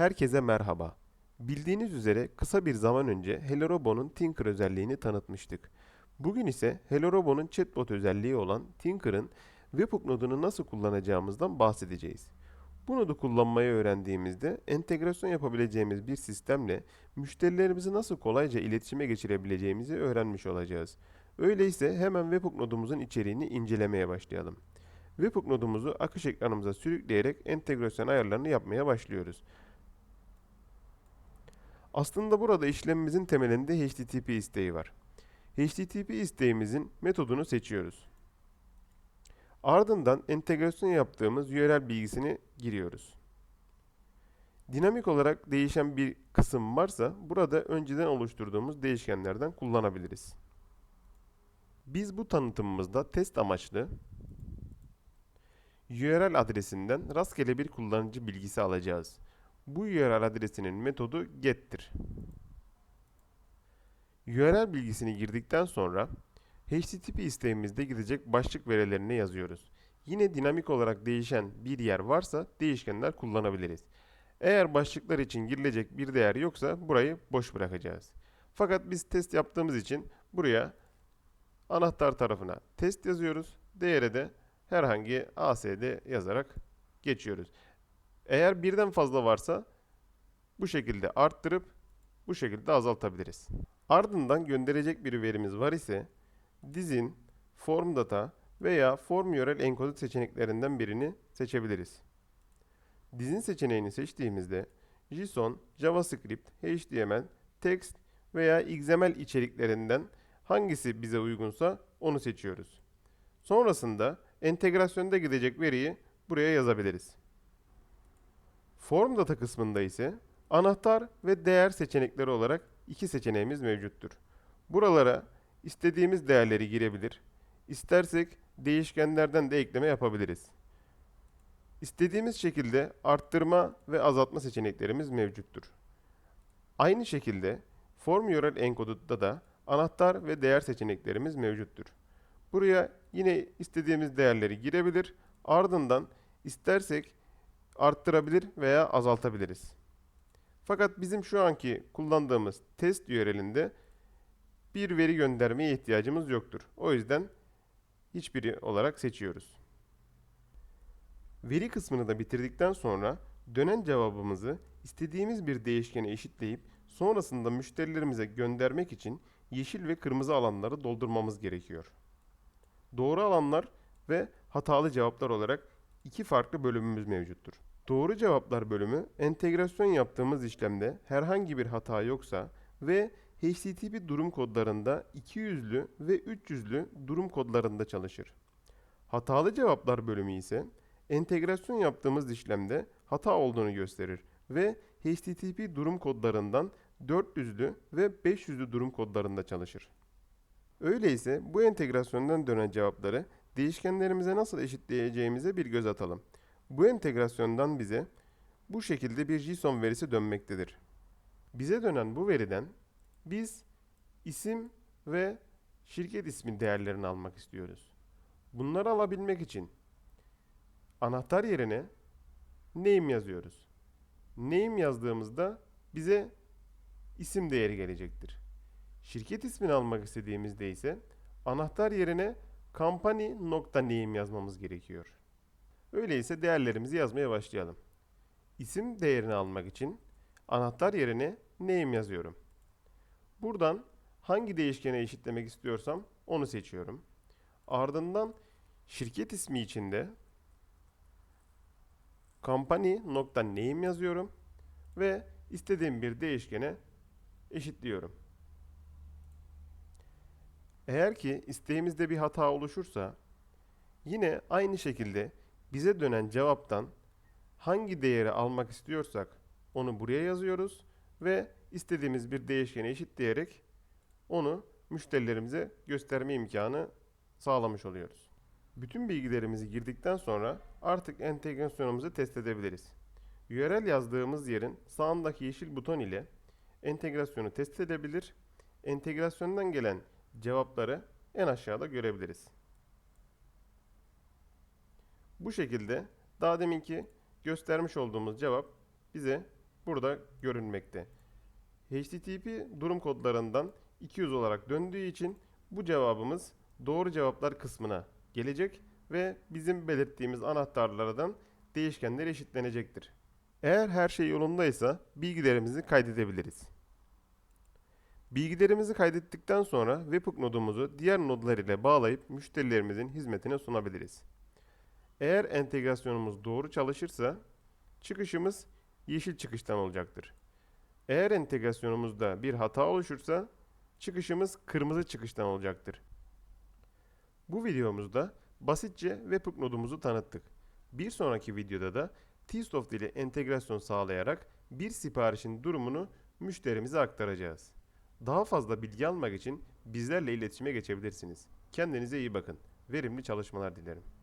Herkese merhaba. Bildiğiniz üzere kısa bir zaman önce HelloRobo'nun Tinker özelliğini tanıtmıştık. Bugün ise HelloRobo'nun chatbot özelliği olan Tinker'ın webhook nodunu nasıl kullanacağımızdan bahsedeceğiz. Bu nodu kullanmayı öğrendiğimizde entegrasyon yapabileceğimiz bir sistemle müşterilerimizi nasıl kolayca iletişime geçirebileceğimizi öğrenmiş olacağız. Öyleyse hemen webhook nodumuzun içeriğini incelemeye başlayalım. Webhook nodumuzu akış ekranımıza sürükleyerek entegrasyon ayarlarını yapmaya başlıyoruz. Aslında burada işlemimizin temelinde HTTP isteği var. HTTP isteğimizin metodunu seçiyoruz. Ardından entegrasyon yaptığımız URL bilgisini giriyoruz. Dinamik olarak değişen bir kısım varsa burada önceden oluşturduğumuz değişkenlerden kullanabiliriz. Biz bu tanıtımımızda test amaçlı URL adresinden rastgele bir kullanıcı bilgisi alacağız. Bu URL adresinin metodu get'tir. URL bilgisini girdikten sonra HTTP isteğimizde gidecek başlık verilerini yazıyoruz. Yine dinamik olarak değişen bir yer varsa değişkenler kullanabiliriz. Eğer başlıklar için girilecek bir değer yoksa burayı boş bırakacağız. Fakat biz test yaptığımız için buraya anahtar tarafına test yazıyoruz. Değere de herhangi ASD yazarak geçiyoruz. Eğer birden fazla varsa bu şekilde arttırıp bu şekilde azaltabiliriz. Ardından gönderecek bir verimiz var ise dizin, form data veya form URL encoded seçeneklerinden birini seçebiliriz. Dizin seçeneğini seçtiğimizde JSON, JavaScript, HTML, text veya XML içeriklerinden hangisi bize uygunsa onu seçiyoruz. Sonrasında entegrasyonda gidecek veriyi buraya yazabiliriz. Form data kısmında ise anahtar ve değer seçenekleri olarak iki seçeneğimiz mevcuttur. Buralara istediğimiz değerleri girebilir. İstersek değişkenlerden de ekleme yapabiliriz. İstediğimiz şekilde arttırma ve azaltma seçeneklerimiz mevcuttur. Aynı şekilde Form URL Encoded'da da anahtar ve değer seçeneklerimiz mevcuttur. Buraya yine istediğimiz değerleri girebilir. Ardından istersek arttırabilir veya azaltabiliriz. Fakat bizim şu anki kullandığımız test URL'inde bir veri göndermeye ihtiyacımız yoktur. O yüzden hiçbiri olarak seçiyoruz. Veri kısmını da bitirdikten sonra dönen cevabımızı istediğimiz bir değişkene eşitleyip sonrasında müşterilerimize göndermek için yeşil ve kırmızı alanları doldurmamız gerekiyor. Doğru alanlar ve hatalı cevaplar olarak iki farklı bölümümüz mevcuttur. Doğru cevaplar bölümü entegrasyon yaptığımız işlemde herhangi bir hata yoksa ve HTTP durum kodlarında 200'lü ve 300'lü durum kodlarında çalışır. Hatalı cevaplar bölümü ise entegrasyon yaptığımız işlemde hata olduğunu gösterir ve HTTP durum kodlarından 400'lü ve 500'lü durum kodlarında çalışır. Öyleyse bu entegrasyondan dönen cevapları değişkenlerimize nasıl eşitleyeceğimize bir göz atalım. Bu entegrasyondan bize bu şekilde bir JSON verisi dönmektedir. Bize dönen bu veriden biz isim ve şirket ismi değerlerini almak istiyoruz. Bunları alabilmek için anahtar yerine name yazıyoruz. Name yazdığımızda bize isim değeri gelecektir. Şirket ismini almak istediğimizde ise anahtar yerine company.name yazmamız gerekiyor. Öyleyse değerlerimizi yazmaya başlayalım. İsim değerini almak için anahtar yerine name yazıyorum. Buradan hangi değişkene eşitlemek istiyorsam onu seçiyorum. Ardından şirket ismi içinde company.name yazıyorum ve istediğim bir değişkene eşitliyorum. Eğer ki isteğimizde bir hata oluşursa yine aynı şekilde bize dönen cevaptan hangi değeri almak istiyorsak onu buraya yazıyoruz ve istediğimiz bir değişkene eşitleyerek onu müşterilerimize gösterme imkanı sağlamış oluyoruz. Bütün bilgilerimizi girdikten sonra artık entegrasyonumuzu test edebiliriz. URL yazdığımız yerin sağındaki yeşil buton ile entegrasyonu test edebilir, entegrasyondan gelen cevapları en aşağıda görebiliriz. Bu şekilde daha deminki göstermiş olduğumuz cevap bize burada görünmekte. HTTP durum kodlarından 200 olarak döndüğü için bu cevabımız doğru cevaplar kısmına gelecek ve bizim belirttiğimiz anahtarlardan değişkenler eşitlenecektir. Eğer her şey yolundaysa bilgilerimizi kaydedebiliriz. Bilgilerimizi kaydettikten sonra webhook nodumuzu diğer nodlar ile bağlayıp müşterilerimizin hizmetine sunabiliriz. Eğer entegrasyonumuz doğru çalışırsa çıkışımız yeşil çıkıştan olacaktır. Eğer entegrasyonumuzda bir hata oluşursa çıkışımız kırmızı çıkıştan olacaktır. Bu videomuzda basitçe webhook nodumuzu tanıttık. Bir sonraki videoda da Tsoft ile entegrasyon sağlayarak bir siparişin durumunu müşterimize aktaracağız. Daha fazla bilgi almak için bizlerle iletişime geçebilirsiniz. Kendinize iyi bakın. Verimli çalışmalar dilerim.